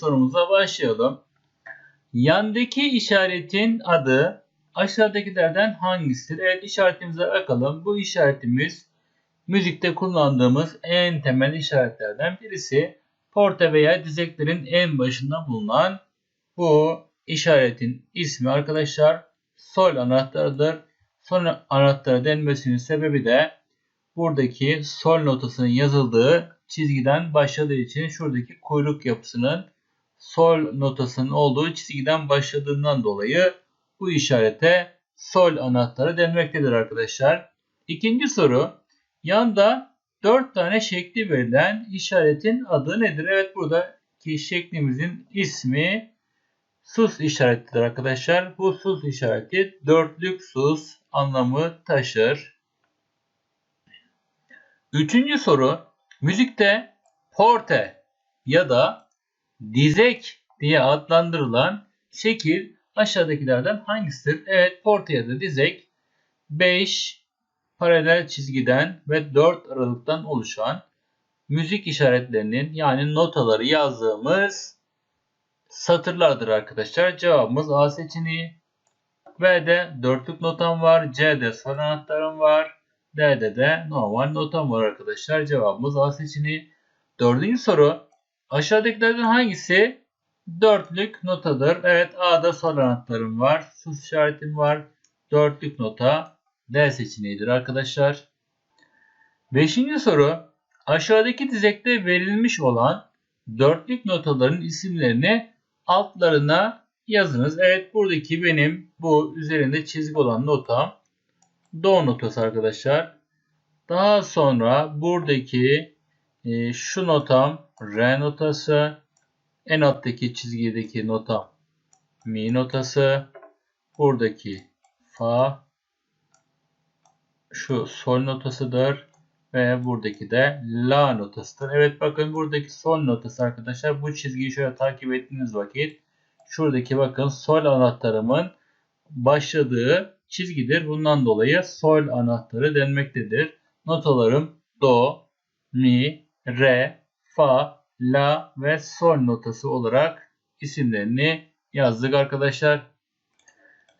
sorumuza başlayalım. Yandaki işaretin adı aşağıdakilerden hangisidir? Evet işaretimize bakalım. Bu işaretimiz müzikte kullandığımız en temel işaretlerden birisi. Porte veya dizeklerin en başında bulunan bu işaretin ismi arkadaşlar sol anahtarıdır. Sol anahtarı denmesinin sebebi de buradaki sol notasının yazıldığı çizgiden başladığı için şuradaki kuyruk yapısının sol notasının olduğu çizgiden başladığından dolayı bu işarete sol anahtarı denmektedir arkadaşlar. İkinci soru. Yanda 4 tane şekli verilen işaretin adı nedir? Evet buradaki şeklimizin ismi sus işaretidir arkadaşlar. Bu sus işareti dörtlük sus anlamı taşır. Üçüncü soru. Müzikte porte ya da dizek diye adlandırılan şekil aşağıdakilerden hangisidir? Evet porte ya da dizek 5 paralel çizgiden ve 4 aralıktan oluşan müzik işaretlerinin yani notaları yazdığımız satırlardır arkadaşlar. Cevabımız A seçeneği. B'de dörtlük notam var. C'de sol anahtarım var. D'de de normal notam var arkadaşlar. Cevabımız A seçeneği. Dördüncü soru. Aşağıdakilerden hangisi dörtlük notadır? Evet A'da sol anahtarım var. Sus işaretim var. Dörtlük nota D seçeneğidir arkadaşlar. Beşinci soru. Aşağıdaki dizekte verilmiş olan dörtlük notaların isimlerini altlarına yazınız. Evet buradaki benim bu üzerinde çizgi olan notam Do notası arkadaşlar. Daha sonra buradaki e, şu notam Re notası. En alttaki çizgideki notam Mi notası. Buradaki Fa şu sol notasıdır. Ve buradaki de La notasıdır. Evet bakın buradaki sol notası arkadaşlar. Bu çizgiyi şöyle takip ettiğiniz vakit şuradaki bakın sol anahtarımın başladığı çizgidir. Bundan dolayı sol anahtarı denmektedir. Notalarım Do, Mi, Re, Fa, La ve Sol notası olarak isimlerini yazdık arkadaşlar.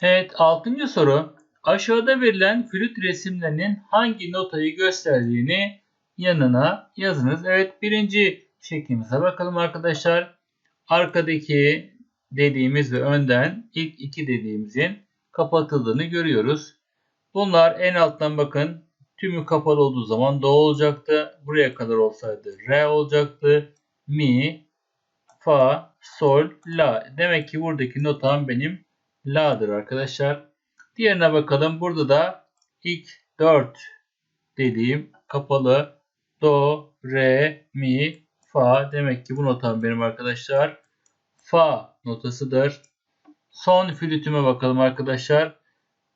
Evet 6. soru. Aşağıda verilen flüt resimlerinin hangi notayı gösterdiğini yanına yazınız. Evet birinci şeklimize bakalım arkadaşlar. Arkadaki dediğimiz ve önden ilk iki dediğimizin kapatıldığını görüyoruz. Bunlar en alttan bakın tümü kapalı olduğu zaman do olacaktı. Buraya kadar olsaydı re olacaktı. Mi, fa, sol, la. Demek ki buradaki notam benim la'dır arkadaşlar. Diğerine bakalım. Burada da ilk 4 dediğim kapalı do, re, mi, fa. Demek ki bu notam benim arkadaşlar fa notasıdır. Son flütüme bakalım arkadaşlar.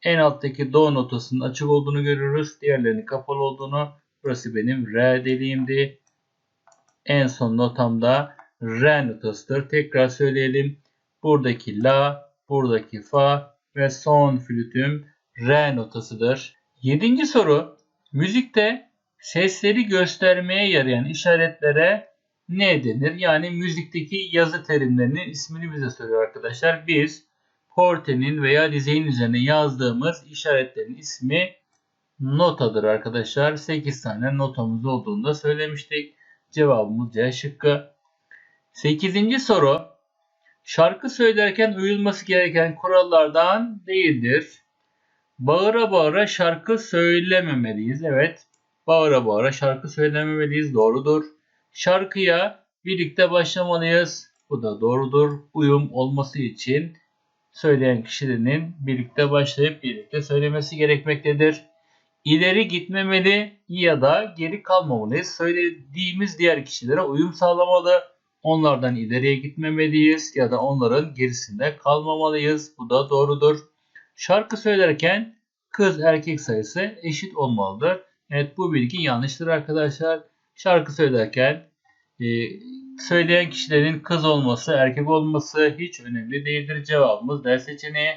En alttaki do notasının açık olduğunu görüyoruz. Diğerlerinin kapalı olduğunu. Burası benim re deliğimdi. En son notamda re notasıdır. Tekrar söyleyelim. Buradaki la, buradaki fa ve son flütüm re notasıdır. Yedinci soru. Müzikte sesleri göstermeye yarayan işaretlere ne denir? Yani müzikteki yazı terimlerinin ismini bize soruyor arkadaşlar. Biz portenin veya dizeyin üzerine yazdığımız işaretlerin ismi notadır arkadaşlar. 8 tane notamız olduğunu da söylemiştik. Cevabımız C şıkkı. 8. soru. Şarkı söylerken uyulması gereken kurallardan değildir. Bağıra bağıra şarkı söylememeliyiz. Evet. Bağıra bağıra şarkı söylememeliyiz. Doğrudur. Şarkıya birlikte başlamalıyız. Bu da doğrudur. Uyum olması için söyleyen kişilerin birlikte başlayıp birlikte söylemesi gerekmektedir. İleri gitmemeli ya da geri kalmamalıyız. Söylediğimiz diğer kişilere uyum sağlamalı. Onlardan ileriye gitmemeliyiz ya da onların gerisinde kalmamalıyız. Bu da doğrudur. Şarkı söylerken kız erkek sayısı eşit olmalıdır. Evet bu bilgi yanlıştır arkadaşlar. Şarkı söylerken söyleyen kişilerin kız olması, erkek olması hiç önemli değildir. Cevabımız D seçeneği.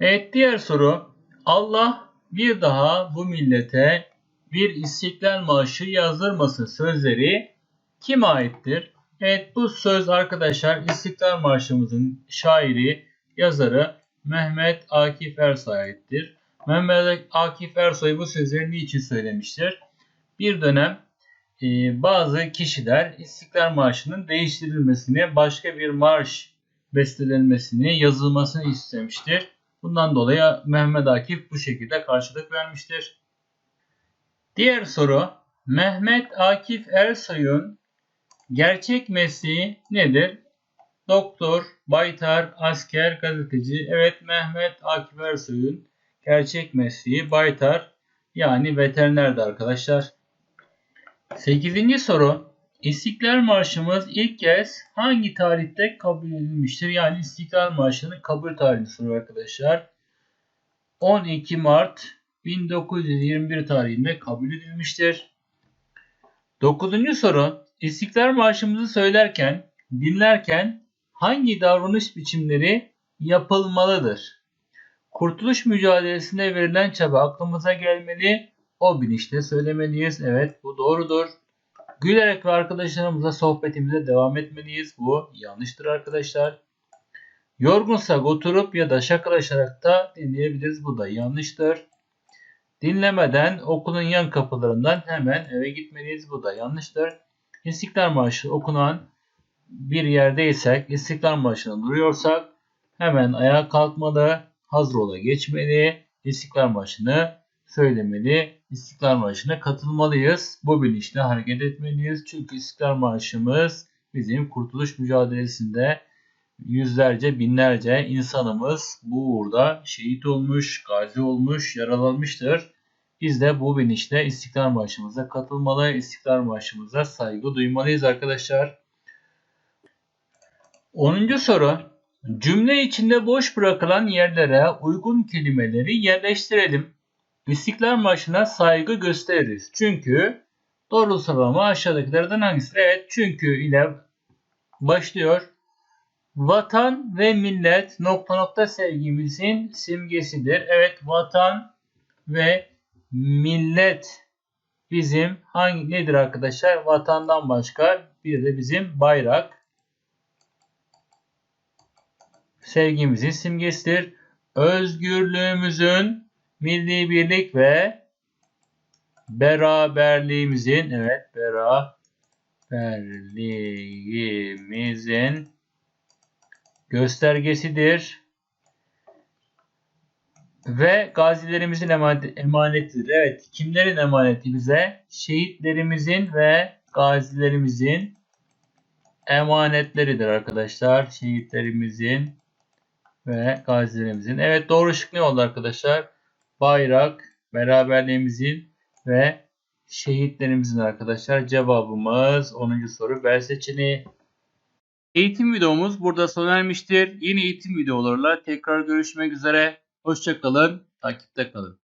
Evet diğer soru. Allah bir daha bu millete bir istiklal marşı yazdırması sözleri kime aittir? Evet bu söz arkadaşlar İstiklal Marşımızın şairi, yazarı Mehmet Akif Ersoy'a aittir. Mehmet Akif Ersoy bu sözleri niçin söylemiştir? Bir dönem bazı kişiler İstiklal Marşı'nın değiştirilmesini, başka bir marş bestelenmesini, yazılmasını istemiştir. Bundan dolayı Mehmet Akif bu şekilde karşılık vermiştir. Diğer soru Mehmet Akif Ersoy'un gerçek mesleği nedir? Doktor, baytar, asker, gazeteci. Evet Mehmet Akif Ersoy'un gerçek mesleği baytar yani veterinerdi arkadaşlar. 8. soru. İstiklal Marşımız ilk kez hangi tarihte kabul edilmiştir? Yani İstiklal Marşı'nın kabul tarihini soruyor arkadaşlar. 12 Mart 1921 tarihinde kabul edilmiştir. 9. soru. İstiklal Marşımızı söylerken, dinlerken hangi davranış biçimleri yapılmalıdır? Kurtuluş mücadelesinde verilen çaba aklımıza gelmeli, o bilinçle söylemeliyiz. Evet bu doğrudur. Gülerek ve arkadaşlarımızla sohbetimize devam etmeliyiz. Bu yanlıştır arkadaşlar. Yorgunsak oturup ya da şakalaşarak da dinleyebiliriz. Bu da yanlıştır. Dinlemeden okulun yan kapılarından hemen eve gitmeliyiz. Bu da yanlıştır. İstiklal Marşı okunan bir yerdeysek, İstiklal Marşı'nı duruyorsak hemen ayağa kalkmalı, hazır ola geçmeli, İstiklal Marşı'nı söylemeli, İstiklal Marşı'na katılmalıyız. Bu bilinçle hareket etmeliyiz. Çünkü İstiklal Marşı'mız bizim kurtuluş mücadelesinde yüzlerce, binlerce insanımız bu uğurda şehit olmuş, gazi olmuş, yaralanmıştır. Biz de bu bilinçle İstiklal Marşımıza katılmalı, İstiklal Marşımıza saygı duymalıyız arkadaşlar. 10. soru. Cümle içinde boş bırakılan yerlere uygun kelimeleri yerleştirelim. İstiklal Marşı'na saygı gösteririz. Çünkü doğru sıralama aşağıdakilerden hangisidir? Evet çünkü ile başlıyor. Vatan ve millet nokta nokta sevgimizin simgesidir. Evet vatan ve millet bizim hangi nedir arkadaşlar? Vatandan başka bir de bizim bayrak sevgimizin simgesidir. Özgürlüğümüzün milli birlik ve beraberliğimizin evet beraberliğimizin göstergesidir. Ve gazilerimizin emanetidir. Evet, kimlerin emaneti bize? Şehitlerimizin ve gazilerimizin emanetleridir arkadaşlar. Şehitlerimizin ve gazilerimizin. Evet doğru şık ne oldu arkadaşlar? Bayrak, beraberliğimizin ve şehitlerimizin arkadaşlar. Cevabımız 10. soru B seçeneği. Eğitim videomuz burada sona ermiştir. Yeni eğitim videolarıyla tekrar görüşmek üzere. Hoşçakalın, takipte kalın.